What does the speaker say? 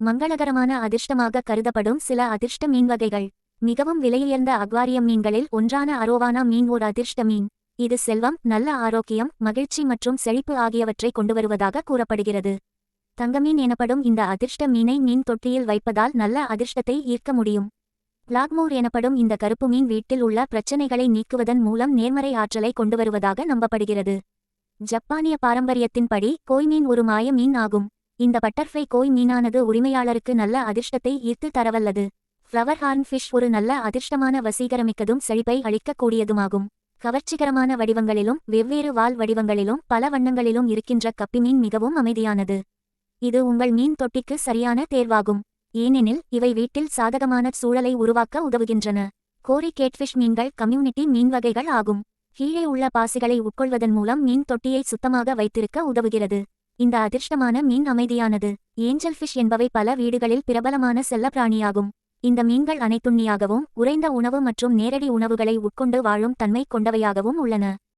மங்களகரமான அதிர்ஷ்டமாக கருதப்படும் சில அதிர்ஷ்ட மீன் வகைகள். மிகவும் விலையுயர்ந்த அக்வாரியம் மீன்களில் ஒன்றான அரோவானா மீன் ஓர் அதிர்ஷ்ட மீன். இது செல்வம் நல்ல ஆரோக்கியம் மகிழ்ச்சி மற்றும் செழிப்பு ஆகியவற்றை கொண்டுவருவதாக கூறப்படுகிறது. தங்கமீன் எனப்படும் இந்த அதிர்ஷ்ட மீனை மீன் தொட்டியில் வைப்பதால் நல்ல அதிர்ஷ்டத்தை ஈர்க்க முடியும். பிளாக்மோர் எனப்படும் இந்த கருப்பு மீன் வீட்டில் உள்ள பிரச்சனைகளை நீக்குவதன் மூலம் நேர்மறை ஆற்றலை கொண்டுவருவதாக நம்பப்படுகிறது. ஜப்பானிய பாரம்பரியத்தின்படி கோய் மீன் ஒரு மாய மீன் ஆகும். இந்த பட்டர்ஃப்ளை கோய் மீனானது உரிமையாளருக்கு நல்ல அதிர்ஷ்டத்தை ஈர்த்து தரவல்லது. ஃப்ளவர் ஹார்ன் ஃபிஷ் ஒரு நல்ல அதிர்ஷ்டமான வசீகரமிக்கதும் செழிப்பை அளிக்கக்கூடியதுமாகும். கவர்ச்சிகரமான வடிவங்களிலும் வெவ்வேறு வால் வடிவங்களிலும் பல வண்ணங்களிலும் இருக்கின்ற கப்பி மீன் மிகவும் அமைதியானது. இது உங்கள் மீன் தொட்டிக்கு சரியான தேர்வாகும். ஏனெனில் இவை வீட்டில் சாதகமான சூழலை உருவாக்க உதவுகின்றன. கோரி கேட்ஃபிஷ் மீன்கள் கம்யூனிட்டி மீன் வகைகள் ஆகும். கீழே உள்ள பாசிகளை உட்கொள்வதன் மூலம் மீன் தொட்டியை சுத்தமாக வைத்திருக்க உதவுகிறது. இந்த அதிர்ஷ்டமான மீன் அமைதியானது. ஏஞ்சல் ஃபிஷ் என்பவை பல வீடுகளில் பிரபலமான செல்லப்பிராணியாகும் இந்த மீன்கள் அனைத்துண்ணியாகவும் உறைந்த உணவு மற்றும் நேரடி உணவுகளை உட்கொண்டு வாழும் தன்மை கொண்டவையாகவும் உள்ளன.